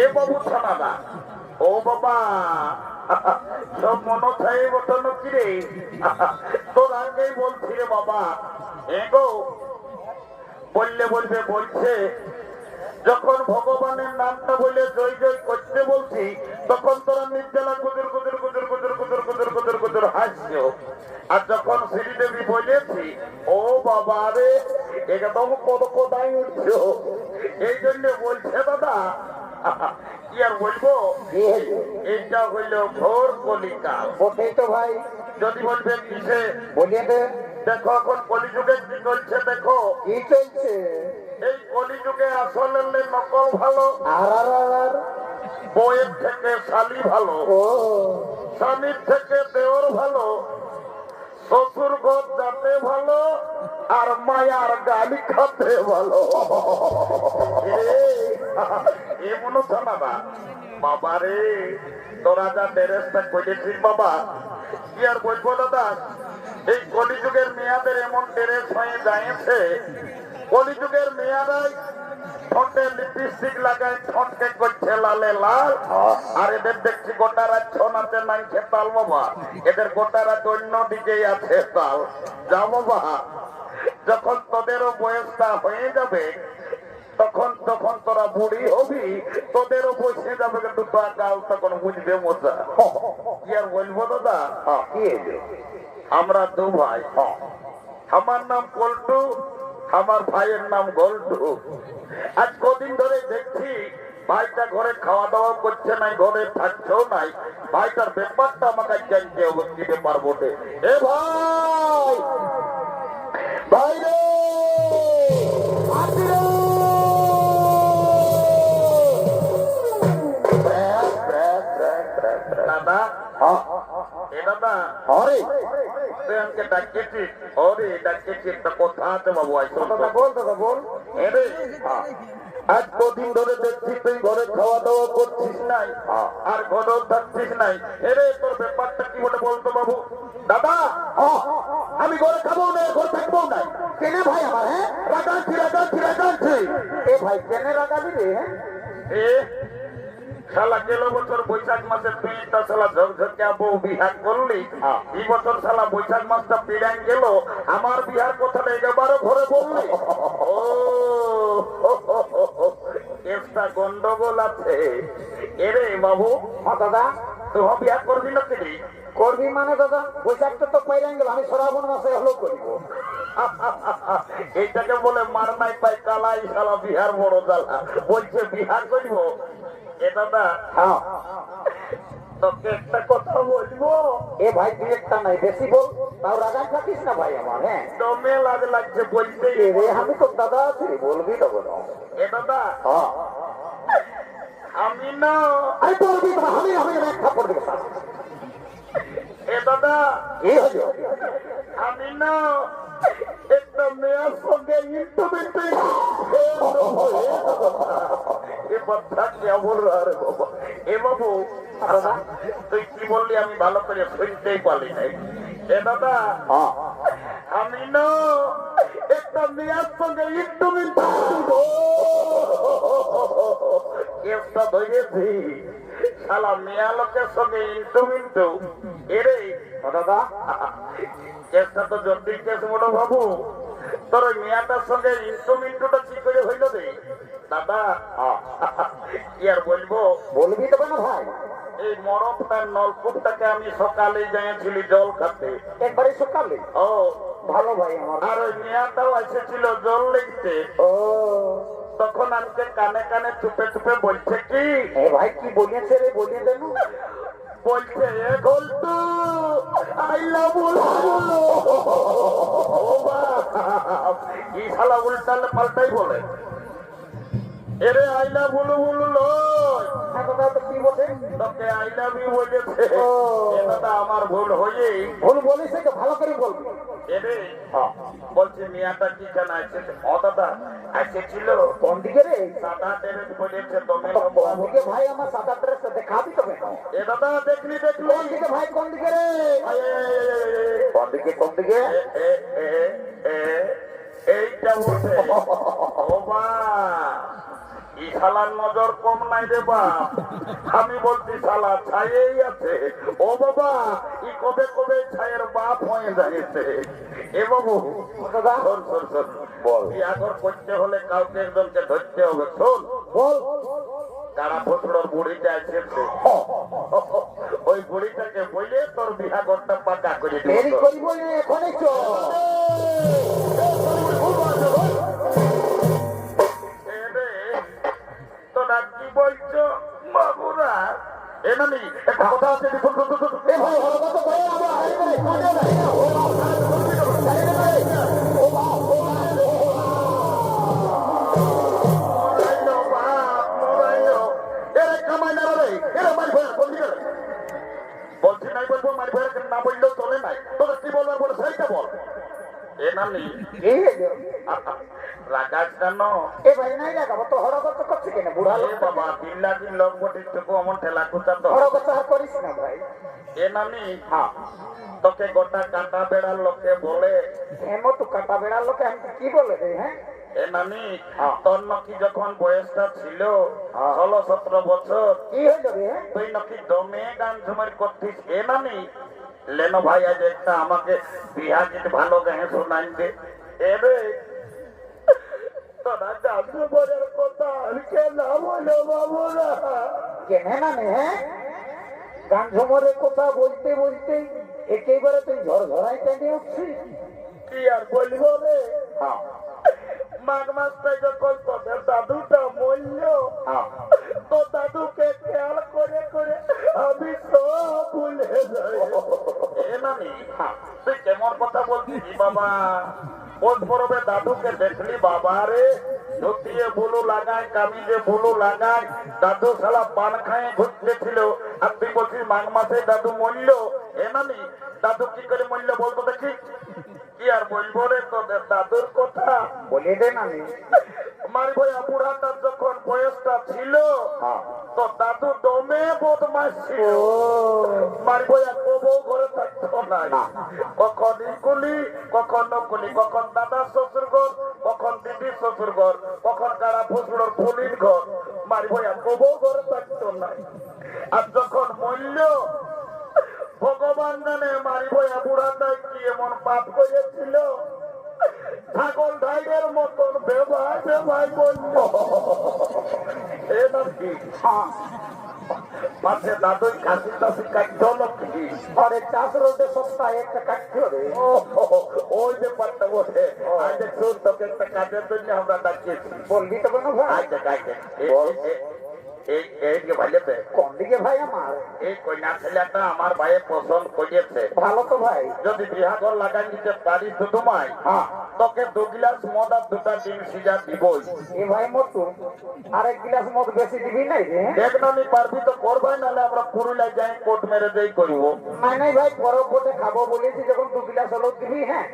এ বাবু থানাদা ও বাবা, সব মনে থাকে বটন কি রে? তোর আগেই বলছি রে বাবা। এগো বললে বলবে, বলছে, যখন ভগবানের নামটা বলে জয় জয় করতে বলছি, তখন তোরা নির্জলা কুদুর কুদুর কুদুর কুদুর কুদুর কুদুর কুদুর কুদুর হাসছো। আর যখন শ্রীদেবী বলেছি, ও বাবা রে একদম কত কোথায় উঠছো এই জন্য বলছে দাদা কি আর বলব? এইটা হইল ঘোর কলিকা। ওটাই তো ভাই। যদি বলবে কিসে? বলিয়ে দেখো এখন কলিযুগে কি চলছে দেখো। কি চলছে? এই কলিযুগে আসলে নকল ভালো। আর আর বইয়ের থেকে শালি ভালো। স্বামীর থেকে দেওর ভালো। শ্বশুর ঘর যাতে ভালো, আর মায়ার গালি খাতে ভালো। এমন না বাবা রে, তোরা যা ড্রেসটা করেছিস বাবা। কি আর বলব দাদা, এই কলিযুগের মেয়াদের এমন ড্রেস হয়ে যাইছে কলিযুগের মেয়ারাই ঠোঁটে লিপস্টিক লাগায় ঠোঁটকে করছে লালে লাল। আর এদের দেখছি গোটা রাত ছোনাতে নাইছে তাল বাবা। এদের গোটা রাত অন্য দিকেই আছে তাল। যা বাবা যখন তোদেরও বয়সটা হয়ে যাবে তখন তখন তোরা বুড়ি হবি তোদেরও বসে যাবে কিন্তু তোর গাল তখন বুঝবে মজা। কি আর বলব দাদা? আমরা দু ভাই আমার নাম পল্টু আমার ভাইয়ের নাম গল্টু আজ কদিন ধরে দেখছি, ভাইটা ঘরে খাওয়া দাওয়া করছে নাই, ঘরে থাকছেও নাই। ভাইটার ব্যাপারটা আমাকে জানতে ব্যাপার বটে এ ভাই! ভাই রে আসি রে! আমাকে ওরে ডাকিয়েছি একটা কথা আছে বাবু বল দাদা বল। এরে আজ কদিন ধরে দেখছি তুই ঘরে খাওয়া দাওয়া করছিস নাই আর ঘরেও থাকছিস নাই। এরে তোর ব্যাপারটা কি বলে বলতো বাবু? দাদা আমি ঘরে খাব না ঘরে থাকব না। কেনে ভাই আমার হ্যাঁ? রাগাচ্ছি রাগাচ্ছি রাগাচ্ছি। এ ভাই কেনে রাগাবি রে হ্যাঁ? শালা গেল বছর বৈশাখ মাসে তো শালা ঝকঝকে বউ বিহার করলি। এই বছর শালা বৈশাখ মাসটা পিড়ান গেল আমার বিহার কথাটা একেবারে ঘরে বললি। ও গন্ডগোল আছে। এরে বাবু। হ্যাঁ দাদা। তুই বিহার করবি না করবি মানে দাদা? বৈশাখটা তো গেল আমি শ্রাবণ মাসে হলো করিব। এইটাকে বলে মার নাই পাই কালাই শালা বিহার বড় জ্বালা। বলছে বিহার করিব? এ দাদা হ্যাঁ তোকে একটা কথা বলব? এ ভাই তুই একটা নাই বেশি বল। তাও রাগা থাকিস না ভাই আমার হ্যাঁ? দমে লাগ লাগছে বলতে। রে আমি তো দাদা আছি বলবি তো বলো এ দাদা হ্যাঁ। আমি না। আরে বলবি তো আমি আমি এক থাপ্পড় এ দাদা হলো। আমি না। একটা মেয়ের সঙ্গে ইন্টুমেন্টে এ বাচ্চা কেমন রে বাবা। এ বাবু তুই কি বললি আমি ভালো করে শুনতেই পারি নাই? এ দাদা হ্যাঁ। আমি না একটা মেয়ের সঙ্গে ইন্টুমেন্ট কেসটা ধরেছি। শালা মেয়া লোকের সঙ্গে ইন্টুমিন্টু এরে ও দাদা। কেসটা তো জটিল কেস বড় বাবু। তোর মেয়াটার সঙ্গে ইন্টুমিন্টুটা কি করে হইল রে। দাদা। কি আর বলব বলবি তো কেন ভাই। এই মরমটার নলকূপটাকে আমি সকালে যাইছিলি জল খাতে। একবারে সকালে? ও। ভালো ভাই আমার। আর ওই মেয়াটাও এসেছিল জল লিখতে। ও। তখন আমাকে কানে কানে চুপে চুপে বলছে কি? এ ভাই কি বলিয়েছে রে বলিয়ে দেন বলছে এ গল্টু আই লাভ এই শালা উল্টালে পাল্টাই বলে। এরে আই লাভ উলু উলু নয় আমার ভুল হয়ে ভুল বলিস ভালো করে বলব। হ্যাঁ। বলছে মিয়াটা কি দাদা রে? সাদা ড্রেস বলেছে তুমি ভাই আমার সাদা ড্রেস? দেখাবি তবে। এ দাদা দেখলি দেখলি। ভাই কোন রে? কোন দিকে কোন এইটা ই শালার নজর কম নাই রে বাপ। আমি বলছি শালা ছায়েই আছে। ও বাবা ই কবে কবে ছায়ের বাপ হয়ে যাইছে। এ বাবু দাদা। শোন শোন শোন বল। বিয়াঘর করতে হলে কাউকে একজনকে ধরতে হবে। শোন বল। কারা ফসলোর বুড়িটা এসেছে ওই বুড়িটাকে বলে তোর বিহাঘরটা পাকা করে এখনই চল। বলছি নাই বলব, মারি ভাইয়ের না বললেও চলে নাই। তোরা কি বলবার বলে সেইটা বল। এ নানি কি হলো রাগাস কেন এ ভাই নাই লাগাবো তো হড় কত করছে কেন বুড়া এ লোক বাবা বিল্লা দিন লোক বটির টুকু অমন ঠেলা কুচা তো হড় কত আর করিস না ভাই এ নানি হ্যাঁ তোকে গোটা কাটা বেড়ার লোকে বলে এমন তো কাটা বেড়ার লোকে আমি কি বলে রে হ্যাঁ এ নানি হ্যাঁ। তোর নাকি যখন বয়সটা ছিল হ্যাঁ। ষোলো সতেরো বছর কি হইল রে তুই নাকি দমে গান ঝুমার করতিস এ নানি লেনো ভাই আজ একটা আমাকে বিহা গীত ভালো গায়ে শোনাইবে। এ রে তোরা জানতে বলার কথা আর কে না বলো বাবুরা কেনে না নে হ্যাঁ। গান ঝুমরের কথা বলতে বলতে একেবারে তুই ঝড় ঝড়াইতে উঠছিস। কি আর বলব রে? হ্যাঁ। মাঘ মাসটাই যখন তোদের দাদুটা মরল, তো দাদুকে খেয়াল করে করে আমি সব ভুলে যাই। তুই কেমন কথা বলছিস বাবা? দাদুকে দেখলি বাবা রে? ধুতিয়ে বুলু লাগায়, কামিজে বুলু লাগায়, দাদু শালা পান খায় ঘুরতেছিল আর তুই বলছিস মাঘ মাসে দাদু মরল? এ নানি দাদু কি করে মরল বলতো দেখি? কি আর বলব রে তোদের দাদুর কথা। বলে দে না নে ভাইয়া বুড়াটার যখন বয়সটা ছিল হ্যাঁ। তো দাদু দমে বদমাস ছিল। ও। ভাইয়া কবো ঘরে থাকতো না না। কখন ইকুলি কখন নকুলি কখন দাদা শ্বশুর ঘর কখন দিদি শ্বশুর ঘর কখন কারা ফসুর ফুলির ঘর মারি ভাইয়া কবো ঘরে থাকতো না আর যখন মূল্য ভগবান জানে মারি ভাইয়া বুড়াটাই কি? এমন পাপ করেছিল? ছাগল ঢাইয়ের মতন বেবাই বেবাই বলল এ নাকি হ্যাঁ। মাঝে দাদুই কাশি টাশি কাটতো নাকি? আরে চাষ রোডে সপ্তাহে একটা কাটছে রে ওই ব্যাপারটা বসে আজ শুন তোকে একটা কাজের জন্য আমরা ডাকিয়েছি। বলবি তো কেন ভাই? আজ আজ এই এই যে ভাইয়াতে কোন দিকে ভাই আমার এই কন্যা ছেলেটা আমার ভাইয়ে পছন্দ করিয়েছে। ভালো তো ভাই। যদি বিহাগর লাগাই দিতে পারিস তো তোমায় তোকে দু গিলাস মদ আর দুটা ডিম সিজা দিবই। এ ভাই মতু আরেক গিলাস মদ বেশি দিবি নাই রে? পারবি তো করবাই নাহলে আমরা পুরুলিয়া যাই কোর্ট মেরে দেই করব। নাই নাই ভাই পরের কোটে খাব বলেছি যখন দু গিলাস হলো দিবি হ্যাঁ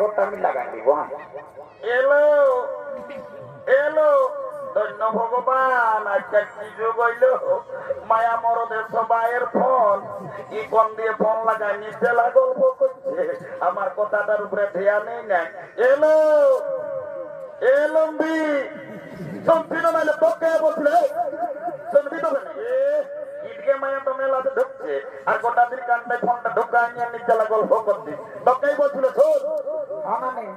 ঘরটা আমি লাগাই দিব হ্যাঁ। এলো এলো। ধন্য ভগবান আজকে কি যুগ হইল মায়া মরদের সবাইয়ের ফোন কি কোন দিয়ে ফোন লাগায় নিচে গল্প করছে। আমার কথাটার উপরে ধ্যানই নাই এলো এলম্বি শুনছি না নাহলে তোকে বসলে। শুনবি তো এ, ইটকে মায়া তো মেলাতে ঢুকছে আর গোটা দিন কানটায় ফোনটা ঢুকায় নিয়ে নিচে গল্প করছি। তোকেই বলছিল শোন। হ্যাঁ না নেই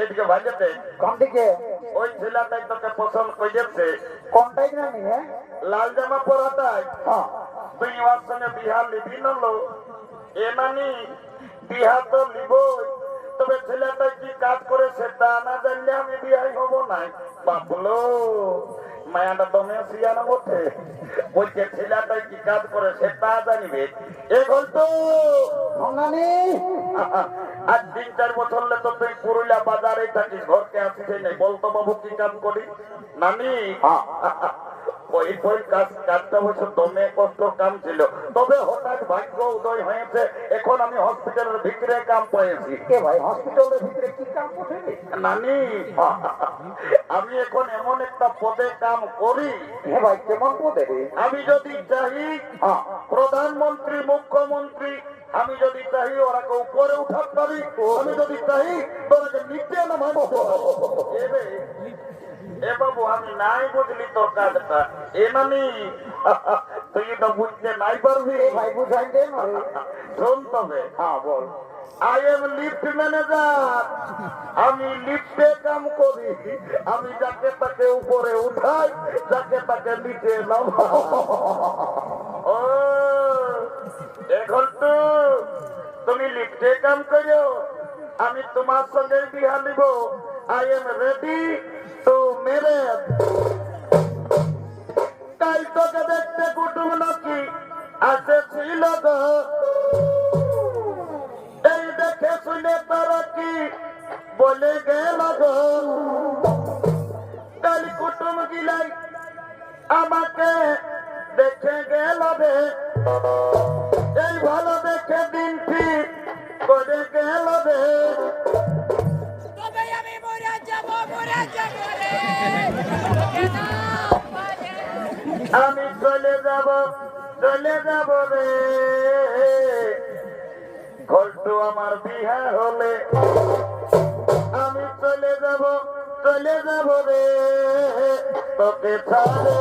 এদিকে ভাইজাতে কোন দিকে ওই ছেলেটাই তোকে পছন্দ করেছে। কোনটাই না নেই লাল জামা পরাটাই তুই। ওর সঙ্গে বিহার লিবি নলো। এ বিহার তো লিবই। তবে ছেলেটা কি কাজ করে সেটা না জানলে আমি বিহাই হব না বাবলো মায়াটা দমে শিয়ানো বটে বলছে ছেলেটা কি কাজ করে সেটা জানিবে। এ হ্যাঁ তিন চার বছর তো তুই পুরুলিয়া বাজারে থাকিস ঘরকে আসিস নাই বলতো বাবু কি কাজ করি? নানি? ওই ওই কাজ কাজটা দমে কষ্ট কাম ছিল। তবে হঠাৎ ভাগ্য উদয় হয়েছে এখন আমি হসপিটালের ভিতরে কাম পেয়েছি। কে ভাই হসপিটালের ভিতরে কি কাম নানি? আমি এখন এমন একটা পদে কাম করি। হ্যাঁ ভাই কেমন পদে আমি যদি চাই প্রধানমন্ত্রী মুখ্যমন্ত্রী আমি যদি চাই ওরাকে উপরে উঠাতে পারি আমি যদি চাই তোরাকে নিচে নামাই এ বাবু আমি নাই বুঝলি তোর কাজটা। এ নানি তুই এটা বুঝতে নাই পারবি। ভাই বুঝাই দে না। শোন তবে। হ্যাঁ বল। আই এম লিফট ম্যানেজার আমি লিফটে কাম করি। আমি যাকে তাকে উপরে উঠাই যাকে তাকে নিচে নামাই। ও এখন তো তুমি লিফটে কাম করো আমি তোমার সঙ্গে বিহা নিব। আই এম রেডি টু মেরে তাই তোকে দেখতে কুটুম নাকি আছে ছিল এই দেখে শুনে তারা কি বলে গেল গো? ঘন্টু আমার বিহা হলে আমি চলে যাব চলে যাব রে। তোকে ছাড়ে